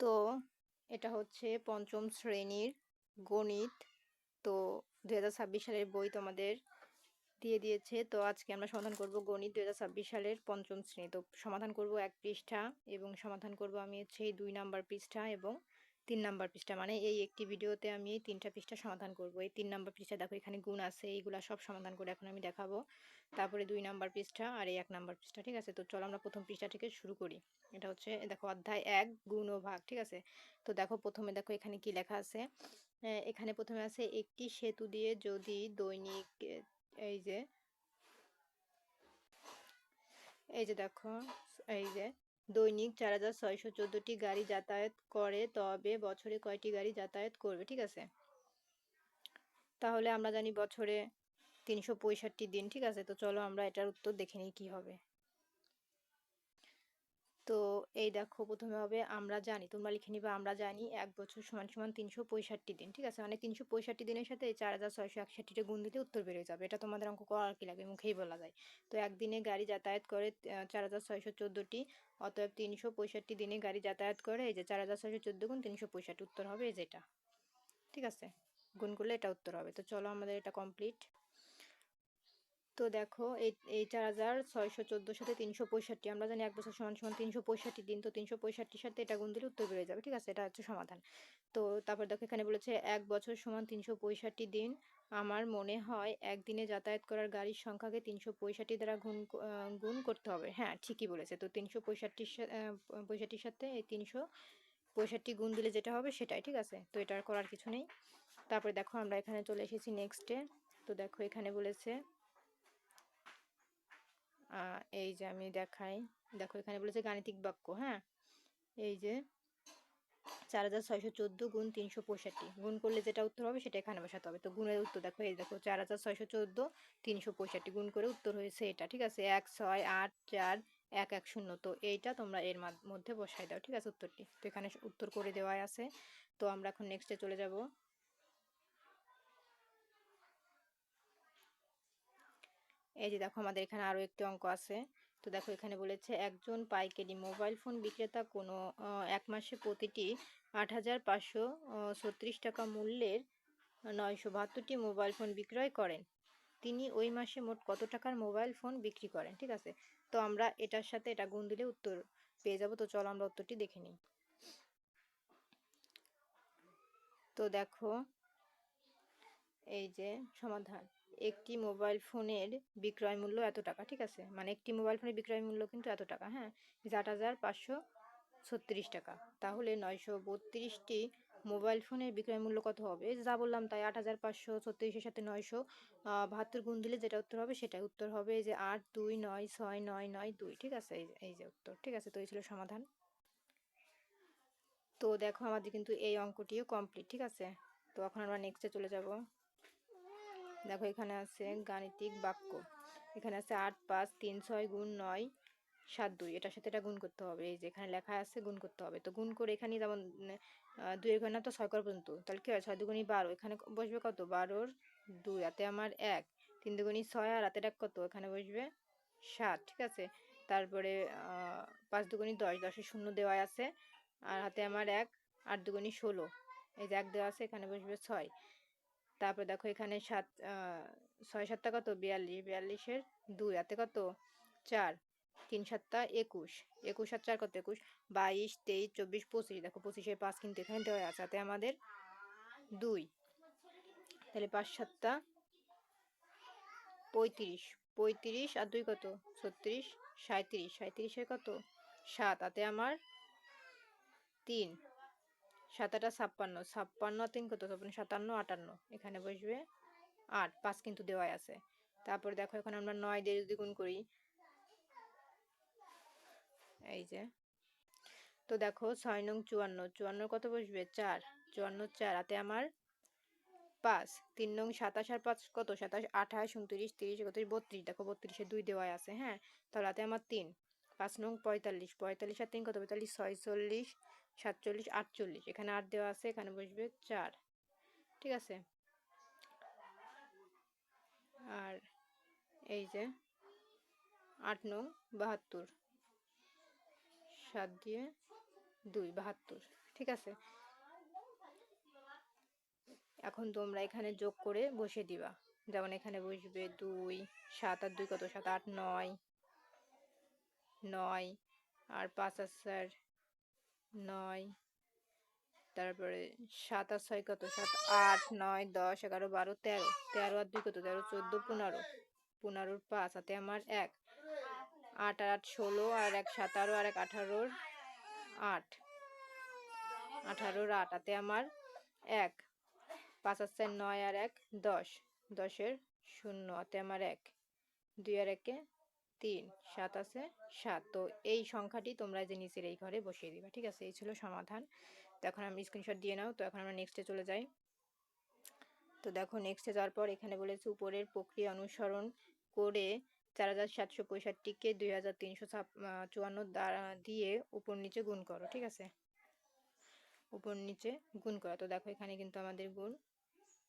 তো এটা হচ্ছে পঞ্চম শ্রেণির গণিত। তো দু হাজার ছাব্বিশ সালের বই তোমাদের দিয়ে দিয়েছে। তো আজকে আমরা সমাধান করব গণিত দু হাজার ছাব্বিশ সালের পঞ্চম শ্রেণি। তো সমাধান করব এক পৃষ্ঠা এবং সমাধান করব আমি হচ্ছে এই দুই নাম্বার পৃষ্ঠা এবং তিন নাম্বার পৃষ্ঠা। মানে এই একটি ভিডিওতে আমি এই তিনটা পৃষ্ঠা সমাধান করব। এই তিন নাম্বার পৃষ্ঠা দেখো, এখানে গুণ আছে, এইগুলা সব সমাধান করে এখন আমি দেখাবো। তারপরে দুই নাম্বার পৃষ্ঠা আর এই এক নাম্বার পৃষ্ঠা, ঠিক আছে? তো চলো আমরা প্রথম পৃষ্ঠা থেকে শুরু করি। এটা হচ্ছে, দেখো, অধ্যায় এক, গুণ ও ভাগ, ঠিক আছে? তো দেখো, প্রথমে দেখো, এখানে কি লেখা আছে? এখানে প্রথমে আছে, একটি সেতু দিয়ে যদি দৈনিক এই যে এই যে দেখো, এই যে দৈনিক চার হাজার ছয়শো চোদ্দোটি গাড়ি যাতায়াত করে, তবে বছরে কয়টি গাড়ি যাতায়াত করবে, ঠিক আছে? তাহলে আমরা জানি বছরে তিনশো পঁয়ষট্টি দিন, ঠিক আছে? তো চলো আমরা এটার উত্তর দেখে নিই কী হবে। তো এই দেখো প্রথমে হবে আমরা জানি, তোমরা লিখে নিবে আমরা জানি এক বছর সমান সমান তিনশো পঁয়ষট্টি দিন, ঠিক আছে? মানে তিনশো পঁয়ষট্টি দিনের সাথে চার হাজার ছয়শো একষট্টিটা গুণ দিলে উত্তর বেড়ে যাবে। এটা তোমাদের অঙ্ক করার কি লাগে? মুখেই বলা যায়। তো একদিনে গাড়ি যাতায়াত করে চার হাজার ছয়শো চোদ্দোটি, অতএব তিনশো পঁয়ষট্টি দিনে গাড়ি যাতায়াত করে, এই যে চার হাজার ছয়শো চোদ্দ গুণ তিনশো পঁয়ষট্টি, উত্তর হবে এই যেটা ঠিক আছে? গুণ করলে এটা উত্তর হবে। তো চলো আমাদের এটা কমপ্লিট তো দেখো এই এই চার হাজার ছয়শো চোদ্দোর সাথে তিনশো পঁয়ষট্টি, আমরা জানি এক বছর সমান সমান তিনশো পঁয়ষট্টি দিন, তো তিনশো পঁয়ষট্টির সাথে এটা গুণ দিলে উত্তর বেড়ে যাবে, ঠিক আছে? এটা হচ্ছে সমাধান। তো তারপর দেখো, এখানে বলেছে এক বছর সমান তিনশো পঁয়ষট্টি দিন, আমার মনে হয় একদিনে যাতায়াত করার গাড়ির সংখ্যাকে তিনশো পঁয়ষট্টি দ্বারা গুণ গুণ করতে হবে। হ্যাঁ ঠিকই বলেছে। তো তিনশো পঁয়ষট্টির পঁয়ষট্টির সাথে এই তিনশো পঁয়ষট্টি গুণ দিলে যেটা হবে সেটাই, ঠিক আছে? তো এটা করার কিছু নেই। তারপরে দেখো, আমরা এখানে চলে এসেছি নেক্সটে তো দেখো, এখানে বলেছে এই যে আমি দেখাই। দেখো এখানে বলেছে গাণিতিক বাক্য হ্যাঁ? এই যে চার হাজার ছয়শো চোদ্দ গুণ তিনশো পঁয়ষট্টি। গুণ করলে যেটা উত্তর হবে সেটা এখানে বসাতে হবে। তো গুণের উত্তর দেখো, এই দেখো, চার হাজার ছয়শো চোদ্দ, তিনশো পঁয়ষট্টি। গুণ করে উত্তর হয়েছে এটা, ঠিক আছে? এক, ছয়, আট, চার, এক এক, শূন্য। তো এইটা তোমরা এর মধ্যে বসাই দাও, ঠিক আছে উত্তরটি? তো এখানে উত্তর করে দেওয়াই আছে। তো আমরা এখন নেক্সটে চলে যাব। এই যে দেখো আমাদের এখানে আরও একটি অঙ্ক আছে। তো দেখো এখানে বলেছে, একজন পাইকারি মোবাইল ফোন বিক্রেতা কোনো এক মাসে প্রতিটি আট হাজার পাঁচশো ছত্রিশ টাকা মূল্যের নয়শো বাহাত্তরটি মোবাইল ফোন বিক্রয় করেন। তিনি ওই মাসে মোট কত টাকার মোবাইল ফোন বিক্রি করেন, ঠিক আছে? তো আমরা এটার সাথে এটা গুণ দিলে উত্তর পেয়ে যাব। তো চলো আমরা উত্তরটি দেখে নিই। তো দেখো, এই যে সমাধান। একটি মোবাইল ফোনের বিক্রয় মূল্য এত টাকা, ঠিক আছে? মানে একটি মোবাইল ফোনের বিক্রয় মূল্য কিন্তু এত টাকা হ্যাঁ? আট হাজার পাঁচশো ছত্রিশ টাকা। তাহলে নয়শো বত্রিশটি মোবাইল ফোনের বিক্রয় মূল্য কত হবে? যা বললাম তাই আট হাজার পাঁচশো ছত্রিশের সাথে নয়শো বাহাত্তর গুণ দিলে যেটা উত্তর হবে সেটাই উত্তর হবে যে আট, দুই, নয়, ছয়, নয় নয়, দুই, ঠিক আছে? এই যে উত্তর, ঠিক আছে? তো এই ছিল সমাধান। তো দেখো আমাদের কিন্তু এই অঙ্কটিও কমপ্লিট ঠিক আছে? তো এখন আমরা নেক্সটে চলে যাব। দেখো এখানে আছে গাণিতিক বাক্য। এখানে আছে আট, পাঁচ, তিন, ছয়, গুণ নয়, সাত, দুই। এটার সাথে এটা গুণ করতে হবে। এই যে এখানে লেখা আছে গুণ করতে হবে। তো গুণ করে এখানে যেমন দুইয়ের ঘর না তো ছয় কর পর্যন্ত। তাহলে কী হয়? ছয় দুগুণি বারো। এখানে বসবে কত? বারোর দুই। হাতে আমার এক। তিন দুগুণি ছয় আর হাতের এক কত? এখানে বসবে সাত। ঠিক আছে? তারপরে পাঁচ দুগুণি দশ। দশের শূন্য দেওয়া আছে। আর হাতে আমার এক। আট দুগুণি ষোলো। এই যে এক দেওয়া আছে, এখানে বসবে ছয়। তারপর দেখো এখানে সাত ছয় সাতটা কত? বিয়াল্লিশ। বিয়াল্লিশের দুই, হাতে কত? চার। তিন সাতটা একুশ। একুশ আর চার কত একুশ? বাইশ, তেইশ, চব্বিশ, পঁচিশ। দেখো পঁচিশের পাঁচ কিন্তু এখানে দেওয়া আছে। তাতে আমাদের দুই। তাহলে পাঁচ সাতটা পঁয়ত্রিশ। পঁয়ত্রিশ আর দুই কত? ছত্রিশ সাঁত্রিশ সাঁত্রিশের কত? সাত। তাতে আমার তিন। সাতাটা ছাপ্পান্ন ছাপ্পান্ন, তিন কত? ছাপ্পান্ন, সাতান্ন, আটান্ন। এখানে বসবে। আট, পাঁচ কিন্তু দেওয়াই আছে। তারপরে দেখো এখন আমরা নয় দিয়ে যদি গুণ করি, এই যে, তো দেখো ছয় নং চুয়ান্ন। চুয়ান্ন কত বসবে? চার। চুয়ান্ন, চার। হাতে আমার পাঁচ। তিন নং সাতাশ আর পাঁচ কত? সাতাশ, আঠাশ, উনত্রিশ, তিরিশ, একত্রিশ, বত্রিশ। দেখো বত্রিশে দুই দেওয়াই আছে হ্যাঁ? তাহলে হাতে আমার তিন। পাঁচ নং পঁয়তাল্লিশ পঁয়তাল্লিশ আর তিন কত? পঁয়তাল্লিশ, ছয়চল্লিশ, সাতচল্লিশ, আটচল্লিশ। এখানে আট দেওয়া আছে, এখানে বসবে চার। ঠিক আছে? আর এই যে আট নং বাহাত্তর। সাত দিয়ে দুই, বাহাত্তর। ঠিক আছে? এখন তোমরা এখানে যোগ করে বসে দিবা। যেমন এখানে বসবে দুই, সাত আর দুই কত? সাত, আট, নয়। নয়। আর পাঁচ আর চার নয়। তারপরে সাত আর ছয় কত? সাত, আট, নয়, দশ, এগারো, বারো, তেরো। তেরো আর দুই কত? তেরো, চোদ্দ, পনেরো। পনেরোর পাঁচ, হাতে আমার এক। আট আর আট, ষোলো, আর এক, সাতারো, আর এক, আঠারোর আট। আঠারোর আট, হাতে আমার এক। পাঁচ আর চার নয় আর এক, দশ। দশের শূন্য, হাতে আমার এক। দুই আর একে তিন, সাত আছে? সাত। তো এই সংখ্যাটি তোমরা যে নিচের এই ঘরে বসিয়ে দিবা, ঠিক আছে? এই ছিল সমাধান। তো এখন আমি স্ক্রিনশট দিয়ে নাও। তো এখন আমরা নেক্সটে চলে যাই। তো দেখো নেক্সটে যাওয়ার পর এখানে বলেছে উপরের প্রক্রিয়া অনুসরণ করে চার হাজার সাতশো পঁয়ষট্টিকে দুই হাজার তিনশো চুয়ান্ন দ্বারা দিয়ে উপর নিচে গুণ করো, ঠিক আছে? উপর নিচে গুণ করা। তো দেখো, এখানে কিন্তু আমাদের গুণ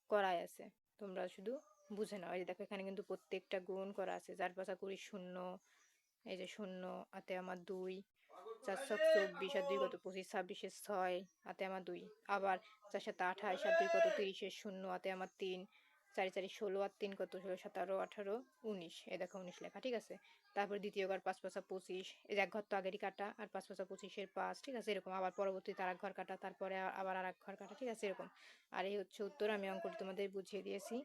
করাই আছে। তোমরা শুধু বুঝে নাও। এই যে দেখো, এখানে কিন্তু প্রত্যেকটা গুণ করা আছে। চার, পাঁচা কুড়ি, শূন্য। এই যে শূন্য হাতে আমার দুই। চার ছক চব্বিশ, আর দুই কত? পঁচিশ, ছাব্বিশে ছয়। হাতে আমার দুই। আবার চার, সাত, আঠাশ, আর দুই কত? তিরিশের শূন্য। হাতে আমার তিন। চারি চারি, ষোলো, আর তিন কত? ষোলো, সতেরো, আঠারো, উনিশ। এ দেখো, উনিশ লেখা, ঠিক আছে? তারপর দ্বিতীয় ঘর, পাঁচ, পাঁচা পঁচিশ। যে এক ঘর তো আগেরই কাটা, আর পাঁচ, পাঁচা পঁচিশের পাঁচ, ঠিক আছে? এরকম। আবার পরবর্তীতে আর এক ঘর কাটা, তারপরে আবার আর এক ঘর কাটা, ঠিক আছে? এরকম। আর এই হচ্ছে উত্তর। আমি অঙ্কটি তোমাদের বুঝিয়ে দিয়েছি।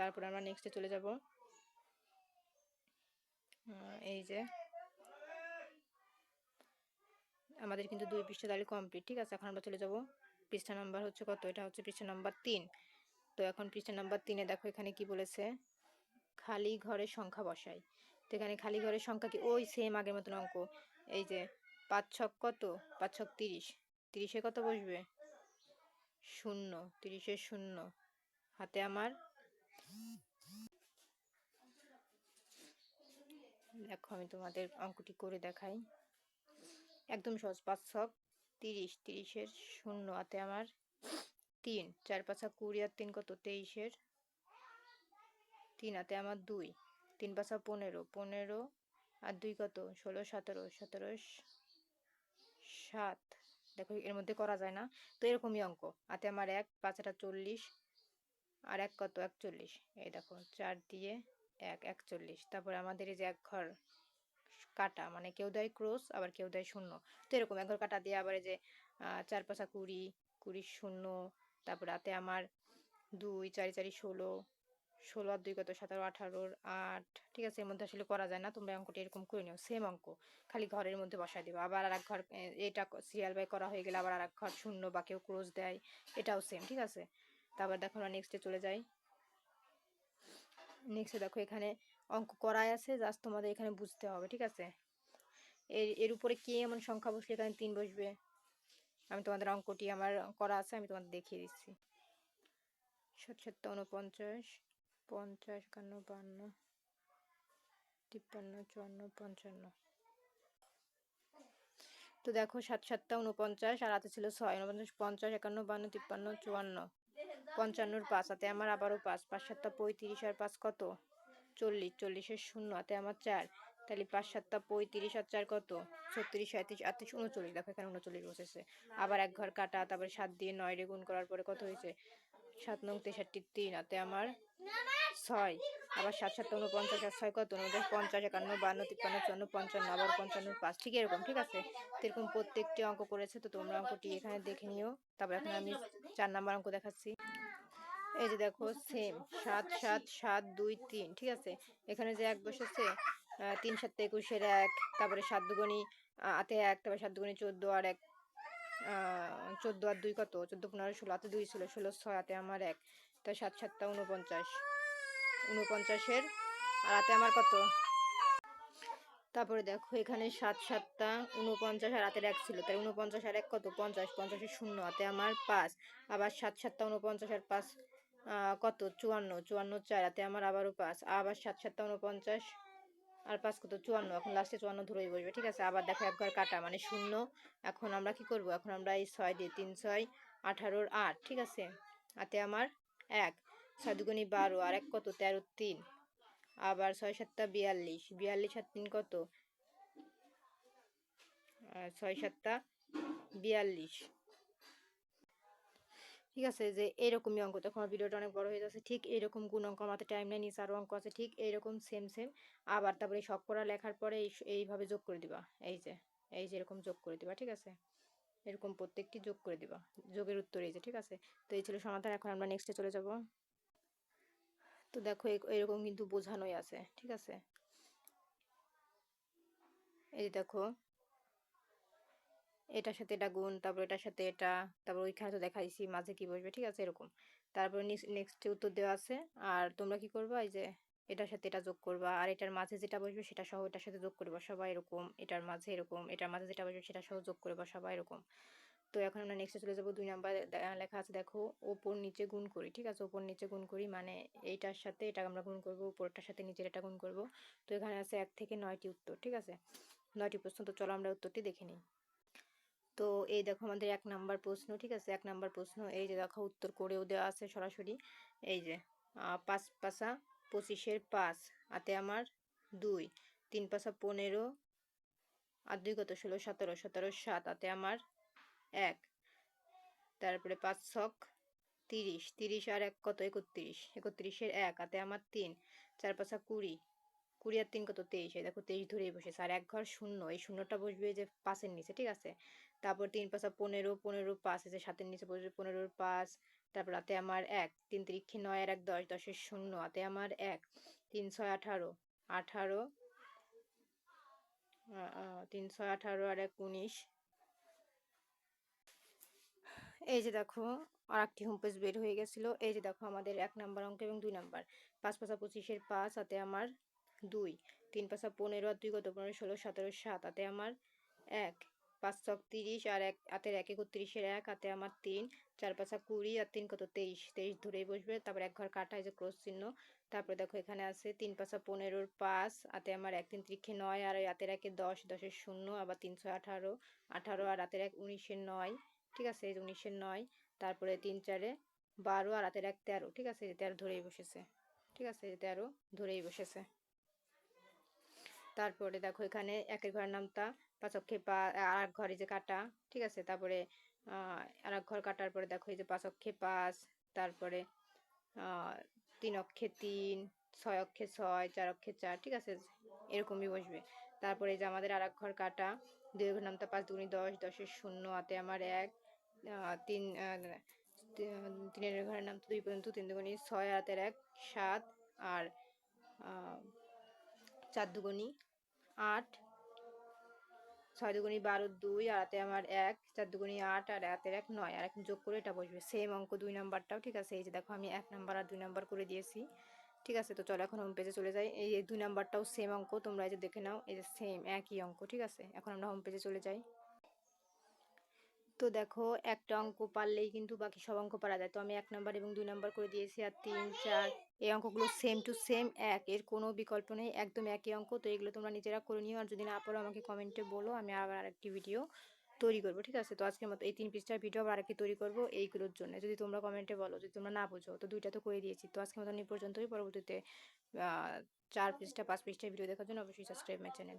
তারপরে আমরা নেক্সটে চলে যাব। এই যে। আমাদের কিন্তু দুই পৃষ্ঠা তাহলে কমপ্লিট ঠিক আছে? এখন আমরা চলে যাব। পৃষ্ঠা নাম্বার হচ্ছে কত? এটা হচ্ছে পৃষ্ঠা নাম্বার তিন। তো এখন পৃষ্ঠা নাম্বার তিনে দেখো এখানে কি বলেছে? খালি ঘরের সংখ্যা বসাই। তো এখানে খালি ঘরের সংখ্যা কি? ওই সেম আগের মতন অঙ্ক। এই যে, পাঁচ ছক কত? পাঁচ ছক তিরিশ। তিরিশে কত বসবে? শূন্য। তিরিশের শূন্য। হাতে আমার দেখো, আমি তোমাদের অঙ্কটি করে দেখাই। একদম সহজ, পাঁচ ছক, তিরিশ, তিরিশের শূন্য হাতে আমার তিন, চার পাঁচা কুড়ি আর তিন কত? তেইশের তিন হাতে আমার দুই, তিন পাঁচা পনেরো পনেরো আর দুই কত? ষোলো, সতেরো সতেরো সাত। দেখো, এর মধ্যে করা যায় না। তো এরকমই অঙ্ক। হাতে আমার এক পাঁচটা চল্লিশ আর এক কত? একচল্লিশ। এই দেখো, চার দিয়ে এক, একচল্লিশ। তারপরে আমাদের এই যে এক ঘর কাটা মানে কেউ দেয় ক্রোস আবার কেউ দেয় শূন্য। তো এরকম এক ঘর কাটা দিয়ে আবার যে চার পাঁচা কুড়ি কুড়ি শূন্য, তারপর রাতে আমার দুই, চারি চারি ষোলো ষোলো আর দুই কত? সতেরো, আঠারোর আট। ঠিক আছে, এর মধ্যে আসলে করা যায় না, তোমরা অঙ্কটি এরকম করে নিও। সেম অঙ্ক। খালি ঘরের মধ্যে বসায় দেবো। আবার আর এক ঘর এটা সিরিয়াল বাই করা হয়ে গেলে আবার আর এক ঘর শূন্য বা কেউ ক্রোজ দেয়, এটাও সেম ঠিক আছে? তারপর দেখো আমরা নেক্সটে চলে যাই। নেক্সটে দেখো এখানে অঙ্ক করাই আছে জাস্ট তোমাদের এখানে বুঝতে হবে, ঠিক আছে? এর এর উপরে কে এমন সংখ্যা বসলে এখানে তিন বসবে? আমি তোমাদের অঙ্কটি আমার করা আছে, আমি তোমাদের দেখিয়ে দিচ্ছি। সাতষট্টি উনপঞ্চাশ পঞ্চাশ, একান্ন, বান্ন, তিপ্পান্ন, চুয়ান্ন, পঞ্চান্ন। তো দেখো সাত সাতটা উনপঞ্চাশ আর হাতে ছিল ছয় উনপঞ্চাশ পঞ্চাশ, একান্ন, বান্ন, তিপ্পান্ন, চুয়ান্ন। পঞ্চান্নর পাঁচ, হাতে আমার আবারও পাঁচ পাঁচ সাতটা পঁয়ত্রিশ আর পাঁচ কত? চল্লিশ, চল্লিশের শূন্য, হাতে আমার চার। তাহলে পাঁচ সাতটা পঁয়ত্রিশ আর চার কত? ছত্রিশ সাঁত্রিশ আটত্রিশ, উনচল্লিশ। দেখো এখানে উনচল্লিশ বসেছে। আবার এক ঘর কাটা, তারপরে সাত দিয়ে নয় রে গুণ করার পরে কত হয়েছে? সাত নং তেষট্টি তিন, হাতে আমার ছয়। আবার সাত সাত উনপঞ্চাশ আর ছয় কত? উনপঞ্চাশ পঞ্চাশ, একান্ন, বান্ন, তিপ্পান্ন, চুয়ান্ন, পঞ্চান্ন, আবার পঞ্চান্ন, পাঁচ। ঠিক এরকম, ঠিক আছে? এরকম প্রত্যেকটি অঙ্ক করেছে, তো তোমরা অঙ্কটি এখানে দেখে নিও। তারপর এখন আমি চার নাম্বার অঙ্ক দেখাচ্ছি। এই যে দেখো সেম সাত সাত সাত দুই তিন ঠিক আছে? এখানে যে এক বসেছে তিন সাত একুশের এক তারপরে সাত দুগুনি হাতে এক তারপরে সাত দুগুনি চোদ্দ আর এক চোদ্দ আর দুই কত? চোদ্দ পনেরো ষোলো হাতে দুই ছিল ষোলো ছয় হাতে আমার এক তাই সাত সাতটা উনপঞ্চাশ উনপঞ্চাশের আর হাতে আমার কত? তারপরে দেখো এখানে সাত সাতটা উনপঞ্চাশ আর হাতের এক ছিল তাই উনপঞ্চাশ আর এক কত? পঞ্চাশ পঞ্চাশের শূন্য হাতে আমার পাঁচ। আবার সাত সাতটা উনপঞ্চাশ আর পাঁচ কত? চুয়ান্ন। চুয়ান্ন চার হাতে আমার আবারও পাঁচ আবার সাত সাতটা উনপঞ্চাশ আর পাঁচ কত? চুয়ান্ন। এখন লাস্টে চুয়ান্ন ধরেই বসবে, ঠিক আছে? আবার দেখো একবার কাটা মানে শূন্য। এখন আমরা কি করব? এখন আমরা এই ছয় দিয়ে তিন, ছয়, আঠারোর আট, ঠিক আছে? হাতে আমার এক, ছয় দুগুনি বারো, আর এক কত? তেরো, তিন। আবার ছয় সাতটা বিয়াল্লিশ। বিয়াল্লিশ আর তিন কত? ছয় সাতটা বিয়াল্লিশ। ঠিক আছে? যে এরকমই অঙ্ক। তখন ভিডিওটা অনেক বড় হয়ে যাচ্ছে। ঠিক এরকম গুণ অঙ্ক আমাদের টাইম নাই, নিচে আরও অঙ্ক আছে। ঠিক এইরকম সেম, সেম আবার তারপরে এই শতকরা লেখার পরে এই এইভাবে যোগ করে দিবা। এই যে, এই যে এরকম যোগ করে দিবা। ঠিক আছে? এরকম প্রত্যেকটি যোগ করে দিবা। যোগের উত্তর এই যে, ঠিক আছে? তো এই ছিল সমাধান। এখন আমরা নেক্সটে চলে যাব। তো দেখো এরকম কিন্তু বোঝানোই আছে। ঠিক আছে? এই দেখো এটার সাথে এটা গুণ, তারপর এটার সাথে এটা, তারপর ওইখানে তো দেখাইছি মাঝে কি বসবে, ঠিক আছে? এরকম। তারপর নেক্সট উত্তর দেওয়া আছে। আর তোমরা কি করবা এই যে এটার সাথে এটা যোগ করবা। আর এটার মাঝে যেটা বসবে সেটা সহ এটার সাথে যোগ করে সবাই এরকম। এটার মাঝে এরকম, এটার মাঝে যেটা বসবে সেটা সহ যোগ করে সবাই এরকম। তো এখন আমরা নেক্সটে চলে যাব দুই নাম্বার লেখা আছে দেখো ওপর নিচে গুণ করি। ঠিক আছে? ওপর নিচে গুণ করি মানে এইটার সাথে এটা আমরা গুণ করব, উপরেরটার সাথে নিচের এটা গুণ করব। তো এখানে আছে এক থেকে নয়টি উত্তর। ঠিক আছে? ৯ টি প্রশ্ন তো চলো আমরা উত্তরটি দেখে নিই। তো এই দেখো আমাদের এক নাম্বার প্রশ্ন। ঠিক আছে? এক নাম্বার প্রশ্ন, এই যে দেখো উত্তর করেও দেওয়া আছে সরাসরি। এই যে পাঁচ ৫ পাঁচা ২৫ এর ৫ হাতে আমার ২ ৩ পাঁচা ১৫ আর দুই কত ১৬ ১৭ ১৭ র ৭ হাতে আমার এক তারপরে পাঁচ ছক ৩০ ৩০ আর এক কত ৩১ ৩১ এর ১ হাতে আমার ৩ ৪ পাঁচা ২০ ২০ আর তিন কত ২৩ এই দেখো ২৩ ধরেই বসেছে, আর এক ঘর শূন্য, এই শূন্যটা বসবে যে ৫ এর নিচে, ঠিক আছে তারপর তিন পাঁচা ১৫ ১৫ ৫ এই যে ৭ নিচে বসবে ১৫ এর ৫ তারপর হাতে আমার ১ ৩ তিরিক্ষে নয়, আর ১ ১০ ১০ এর শূন্য হাতে আমার ১ ৩ ৬ 18 18 আ আ ৩ ৬ 18 আর ১ ১৯ এই যে দেখো আরেকটি হোম পেজ বের হয়ে গেছিল। এই যে দেখো, আমাদের এক নাম্বার অঙ্ক এবং দুই নাম্বার। পাঁচ পাঁচা ২৫ এর ৫ হাতে আমার ২ ৩ পাঁচা ১৫ আর দুই কত ১৫ ১৬ ১৭ ৭ হাতে আমার ১ ৫ ছক ৩০ আর ১ হাতের ১ ৩১ এর ১ হাতে আমার ৩ ৪ পাঁচা ২০ আর ৩ কত ২৩ ২৩ ধরেই বসবে, তারপর এক ঘর কাটা যে ক্রস চিহ্ন। তারপরে দেখো এখানে আছে ৩ পাঁচা ১৫ এর ৫ হাতে আমার ১ ৩ তিরিক্ষে ৯ আর ওই হাতের ১ এ ১০ ১০ এর শূন্য, আবার ৩ ৬ 18 18 আর হাতের ১ ১৯ এর ৯ ঠিক আছে? এই যে ১৯ এর ৯ তারপরে ৩ ৪ এ ১২ আর হাতের ১ ১৩ ঠিক আছে? ১৩ ধরেই বসেছে, ঠিক আছে? ১৩ ধরেই বসেছে। তারপরে দেখো এখানে একের ঘরের নামতা পাঁচ অক্ষে পা আর এক ঘরে যে কাটা, ঠিক আছে? তারপরে আর এক ঘর কাটার পরে দেখো এই যে পাঁচ অক্ষে পাঁচ, তারপরে তিন অক্ষে তিন ছয় অক্ষে ছয় চার অক্ষে চার, ঠিক আছে? এরকমই বসবে। তারপরে যে আমাদের আর এক ঘর কাটা দুই ঘর নামতা পাঁচ দুগুনি দশ, দশের শূন্য হাতে আমার এক তিন তিনের ঘরের নাম দুই পর্যন্ত তিন দুগুনি ছয় হাতের এক, সাত, আর চার দুগুনি আট ছয় দুগুণি বারো দুই, আর হাতে আমার এক, চার দুগুনি আট, আর হাতের এক নয়, আর এখন যোগ করে এটা বসবে। সেম অঙ্ক দুই নাম্বারটাও, ঠিক আছে? এই যে দেখো, আমি এক নাম্বার আর দুই নাম্বার করে দিয়েছি, ঠিক আছে? তো চলো এখন হোম পেজে চলে যাই। এই দুই নাম্বারটাও সেম অঙ্ক, তোমরা এই যে দেখে নাও, এই যে সেম একই অঙ্ক, ঠিক আছে? এখন আমরা হোম পেজে চলে যাই। তো দেখো, একটা অঙ্ক পারলেই কিন্তু বাকি সব অঙ্ক পারা যায়। তো আমি এক নাম্বার এবং দুই নাম্বার করে দিয়েছি, আর তিন, চার, এই অঙ্কগুলো সেম টু সেম এক। এর কোনো বিকল্প নেই, একদম একই অঙ্ক। তো এগুলো তোমরা নিজেরা করে নিও, আর যদি না পারো আমাকে কমেন্টে বলো, আমি আবার আরেকটি ভিডিও তৈরি করব, ঠিক আছে? তো আজকের মতো এই তিন পৃষ্ঠার ভিডিও আবার আরেকটি তৈরি করব এইগুলোর জন্য। যদি তোমরা কমেন্টে বলো, যদি তোমরা না বুঝো, তো দুইটা তো করে দিয়েছি। তো আজকের মতন এই পর্যন্তই। পরবর্তীতে চার পৃষ্ঠা, পাঁচ পৃষ্ঠার ভিডিও দেখার জন্য অবশ্যই সাবস্ক্রাইব মাই চ্যানেল